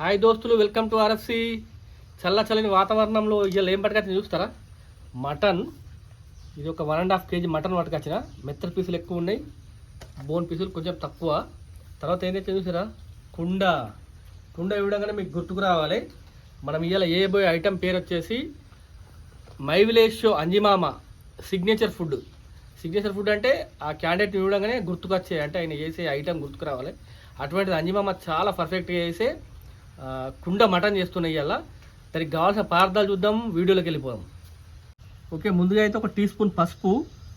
Hi దోస్తులు welcome to RFC. చల్ల చల్లని వాతావరణంలో ఇవాళ ఏం పట్టుకొచ్చిన చూస్తారా? మటన్. ఇది ఒక one and half KG mutton పట్టుకొచ్చిన. మెత్తడి పీసులు ఎక్కువ ఉన్నాయి. బోన్ పీసులు కొంచెం తక్కువ. తర్వాత ఏం చూసారా? కుండ. కుండ ఇవ్వడంగానే మీకు గుర్తుకు రావాలి. మనం ఇవాళ ఏ బోయే ఐటెం పేరు వచ్చేసి my village show Anjimama signature food signature food అంటే ఆ క్యాండిడేట్ చూడగానే గుర్తుకొచ్చే అంటే ఆయన చేసే ఐటెం గుర్తుకు రావాలి. అటువంటిది అంజిమామ చాలా పర్ఫెక్ట్గా చేసే కుండ మటన్ చేస్తున్నాయి ఇవాళ. దానికి కావాల్సిన పదార్థాలు చూద్దాం వీడియోలోకి వెళ్ళిపోదాం. ఓకే ముందుగా అయితే ఒక టీ స్పూన్ పసుపు.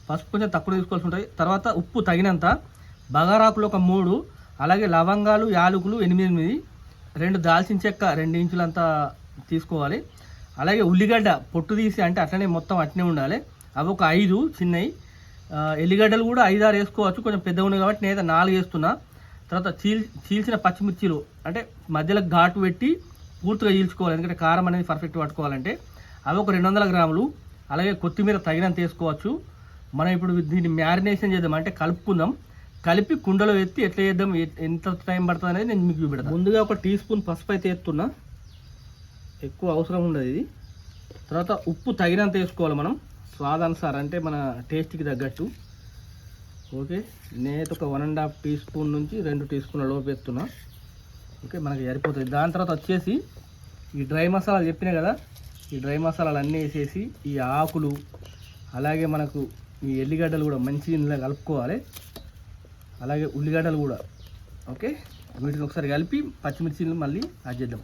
పసుపు కొంచెం తక్కువ తీసుకోవాల్సి ఉంటుంది. తర్వాత ఉప్పు తగినంత బగారాకులు ఒక మూడు అలాగే లవంగాలు యాలకులు ఎనిమిది ఎనిమిది రెండు దాల్చిన చెక్క రెండు ఇంచులంత తీసుకోవాలి. అలాగే ఉల్లిగడ్డ పొట్టు తీసి అంటే అట్లనే మొత్తం అట్నే ఉండాలి. అవి ఒక ఐదు చిన్నవి ఎల్లిగడ్డలు కూడా ఐదు ఆరు వేసుకోవచ్చు. కొంచెం పెద్దగా ఉన్నాయి కాబట్టి నేనైతే నాలుగు వేస్తున్నా. తర్వాత చీల్ చీల్చిన పచ్చిమిర్చిలు అంటే మధ్యలో ఘాటు పెట్టి పూర్తిగా చీల్చుకోవాలి. ఎందుకంటే కారం అనేది పర్ఫెక్ట్ పట్టుకోవాలంటే. అవి ఒక రెండు వందల గ్రాములు అలాగే కొత్తిమీర తగినంత వేసుకోవచ్చు. మనం ఇప్పుడు దీన్ని మ్యారినేషన్ చేద్దాం అంటే కలుపుకుందాం. కలిపి కుండలో ఎత్తి ఎట్లా చేద్దాం ఎంత టైం పడుతుంది అనేది నేను మీకు చూపెడతాను ముందుగా ఒక టీ స్పూన్ పసుపు అయితే ఎత్తున్నా ఎక్కువ అవసరం ఉండదు ఇది. తర్వాత ఉప్పు తగినంత వేసుకోవాలి మనం. స్వాదానుసారం అంటే మన టేస్ట్కి తగ్గట్టు. ఓకే నేనైతే ఒక one and half teaspoon నుంచి రెండు టీ స్పూన్ల లోపు ఎత్తున్నా ఓకే మనకి సరిపోతుంది. దాని తర్వాత వచ్చేసి ఈ డ్రై మసాలాలు చెప్పినా కదా ఈ డ్రై మసాలాలు అన్నీ వేసేసి ఈ ఆకులు అలాగే మనకు ఈ ఎల్లిగడ్డలు కూడా మంచి ఇందులో కలుపుకోవాలి. అలాగే ఉల్లిగడ్డలు కూడా. ఓకే వీటిని ఒకసారి కలిపి పచ్చిమిర్చిని మళ్ళీ యాడ్ చేద్దాం.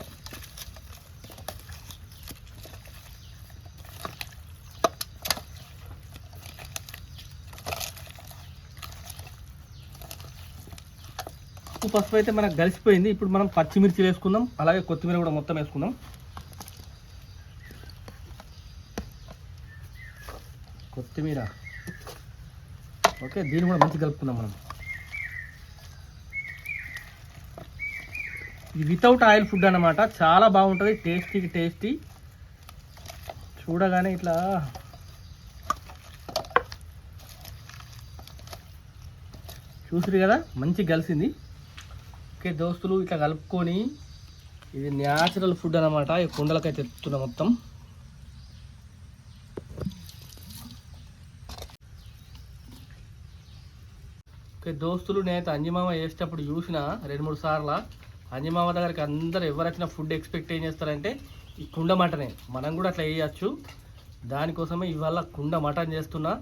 ఉప్పు పసుపు అయితే మనకు కలిసిపోయింది. ఇప్పుడు మనం పచ్చిమిర్చి వేసుకుందాం. అలాగే కొత్తిమీర కూడా మొత్తం వేసుకుందాం. కొత్తిమీర. ఓకే దీన్ని కూడా మంచిగా కలుపుకుందాం మనం. ఇది వితౌట్ ఆయిల్ ఫుడ్ అన్నమాట. చాలా బాగుంటుంది. టేస్టీకి టేస్టీ చూడగానే ఇట్లా చూసిరు కదా? మంచి కలిసింది. ఓకే దోస్తులు ఇట్లా కలుపుకొని ఇది న్యాచురల్ ఫుడ్ అనమాట ఈ కుండలకైతే ఎత్తుతున్నా మొత్తం. ఓకే దోస్తులు నేనైతే అంజిమామ వేసేటప్పుడు చూసిన రెండు మూడు సార్లు అంజిమామ దగ్గరికి అందరు ఎవరైనా ఫుడ్ ఎక్స్పెక్ట్ ఏం చేస్తారంటే ఈ కుండ మటనే. మనం కూడా అట్లా వేయచ్చు దానికోసమే ఇవాళ కుండ మటన్ చేస్తున్నా.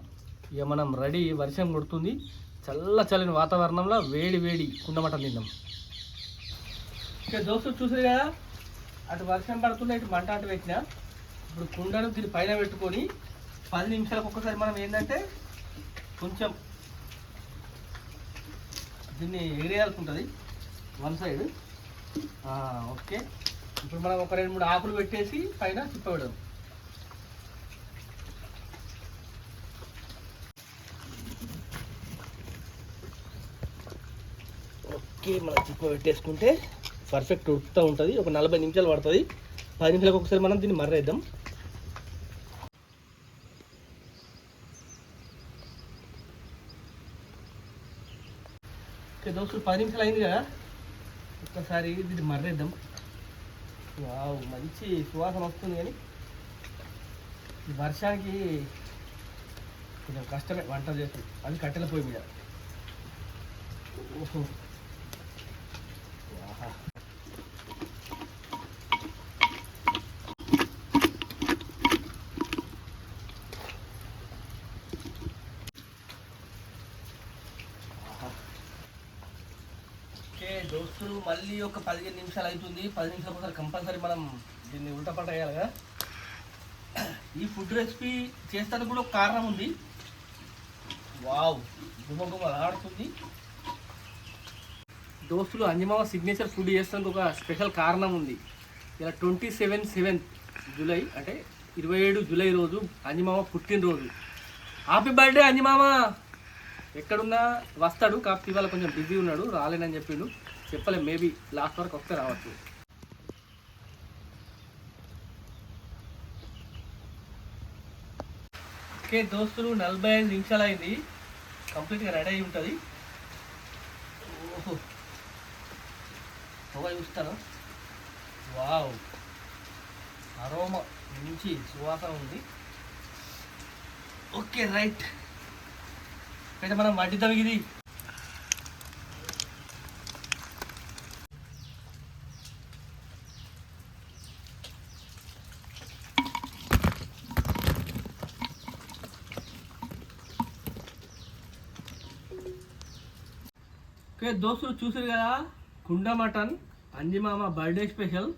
ఇక మనం రెడీ వర్షం కొడుతుంది. చల్ల చల్లని వాతావరణంలో వేడి వేడి కుండ మటన్ తిందాం. ఓకే దోస్తులు చూసారు కదా? అటు వర్షం పడుతుంది ఇటు మంట అటు పెట్టిన. ఇప్పుడు కుండను దీని పైన పెట్టుకొని పది నిమిషాలకు ఒక్కసారి మనం ఏంటంటే కొంచెం దీన్ని ఎగిరేయాల్సి ఉంటుంది వన్ సైడ్. ఓకే. ఇప్పుడు మనం ఒక రెండు మూడు ఆకులు పెట్టేసి పైన తిప్పబెడదాం. ఓకే మనం తిప్ప పెట్టేసుకుంటే పర్ఫెక్ట్ ఉడుకుతూ ఉంటుంది. ఒక నలభై నిమిషాలు పడుతుంది. పది నిమిషాలకు ఒకసారి మనం దీన్ని మర్రేద్దాం. ఓకే దోస్తులు పది నిమిషాలు అయింది కదా? ఒక్కసారి దీన్ని మర్రేద్దాం. వావ్ మంచి సువాసన వస్తుంది కానీ వర్షానికి కొంచెం కష్టమే వంట చేస్తుంది అది కట్టెల పొయ్యి మీద. ఓహో. దోస్తులు మళ్ళీ ఒక పదిహేను నిమిషాలు అవుతుంది. పది నిమిషాలు ఒకసారి కంపల్సరీ మనం దీన్ని ఉల్టపట వేయాలి కదా. ఈ ఫుడ్ రెసిపీ చేస్తానికి కూడా ఒక కారణం ఉంది. వావ్ గుమ్మ గుమ ఆడుతుంది దోస్తులు అంజమామ సిగ్నేచర్ ఫుడ్ చేస్తానికి ఒక స్పెషల్ కారణం ఉంది. ఇలా ట్వంటీ సెవెన్ సెవెంత్ జూలై అంటే ఇరవై ఏడు జూలై రోజు అంజమామ పుట్టినరోజు. హ్యాపీ బర్త్డే అంజమామ! ఎక్కడున్నా వస్తాడు కాకపోతే ఇవాళ కొంచెం బిజీ ఉన్నాడు రాలేనని చెప్పిండు. చెప్పలేం. మేబీ లాస్ట్ వరకు వస్తే రావచ్చు. ఓకే దోస్తులు నలభై ఐదు నిమిషాలు అయింది కంప్లీట్గా రెడీ అయి ఉంటుంది. ఓహో. పొగ చూస్తాను వావ్. అరోమ మంచి సువాసన ఉంది. Okay right. అయితే మనం వడ్డిద్దాం ఇది ఓకే దోస్తులు చూసారు కదా కుండ మటన్ అంజిమామ బర్త్డే స్పెషల్.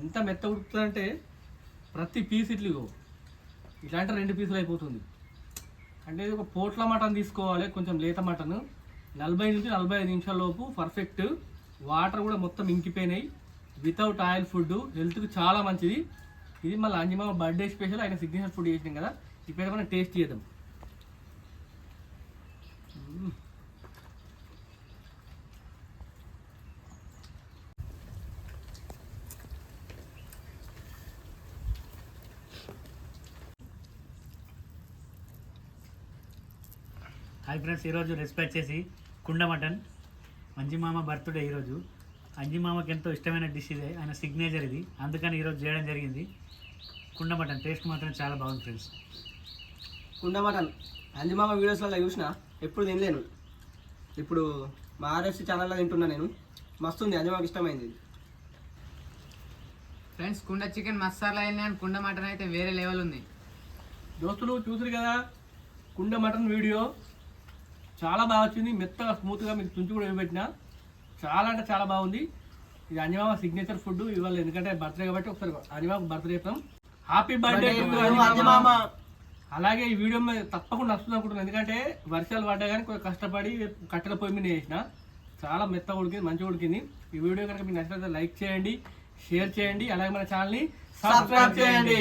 ఎంత మెత్త ఉడుకుతుందంటే ప్రతి పీస్ ఇట్లు ఇగో. ఇట్లాంటి రెండు పీసులు అయిపోతుంది. అంటే ఇది ఒక పోట్ల మటన్ తీసుకోవాలి కొంచెం లేత మటన్. నలభై నుంచి నలభై ఐదు నిమిషాల లోపు పర్ఫెక్ట్ వాటర్ కూడా మొత్తం ఇంకిపోయినాయి. వితౌట్ ఆయిల్ ఫుడ్ హెల్త్కి చాలా మంచిది. ఇది మళ్ళీ అంజిమామ బర్త్డే స్పెషల్ ఆయన సిగ్నేచర్ ఫుడ్ చేసినాం కదా. ఇప్పుడు మనం టేస్ట్ చేద్దాం. హాయ్ ఫ్రెండ్స్ ఈరోజు రెసిపీ వచ్చేసి కుండ మటన్ మంజిమామ బర్త్డే ఈరోజు. అంజిమామకి ఎంతో ఇష్టమైన డిష్ ఇది ఆయన సిగ్నేచర్ ఇది. అందుకని ఈరోజు చేయడం జరిగింది. కుండ మటన్ టేస్ట్ మాత్రం చాలా బాగుంది ఫ్రెండ్స్. కుండ మటన్. అంజమామ వీడియోస్లలో చూసిన ఎప్పుడు తినలేను. ఇప్పుడు మా ఆర్ఎఫ్సి ఛానల్లో తింటున్నా నేను. మస్తుంది అంజమాకి ఇష్టమైంది. ఫ్రెండ్స్ కుండ చికెన్ మసాలా అయినా అండ్ కుండ మటన్ అయితే వేరే లెవెల్ ఉంది. దోస్తులు చూసారు కదా కుండ మటన్ వీడియో చాలా బాగా వచ్చింది. మెత్తగా స్మూత్గా మీకు తుంచి కూడా పెట్టిన చాలా అంటే చాలా బాగుంది. ఇది అంజమామ సిగ్నేచర్ ఫుడ్ ఇవాళ ఎందుకంటే బర్త్డే కాబట్టి ఒకసారి అంజమామ బర్త్డే చెప్తాం హ్యాపీ బర్త్డే అంజమామ అలాగే ఈ వీడియో మీద తప్పకుండా వస్తుంది అనుకుంటున్నాను. ఎందుకంటే వర్షాలు పడ్డా కానీ కొంచెం కష్టపడి కట్టెల పొయ్యి మీద చేసిన చాలా మెత్తగా ఉడికింది మంచిగా ఉడికింది. ఈ వీడియో కనుక మీకు నచ్చినట్లయితే లైక్ చేయండి షేర్ చేయండి అలాగే మన ఛానల్ని సబ్స్క్రైబ్ చేయండి.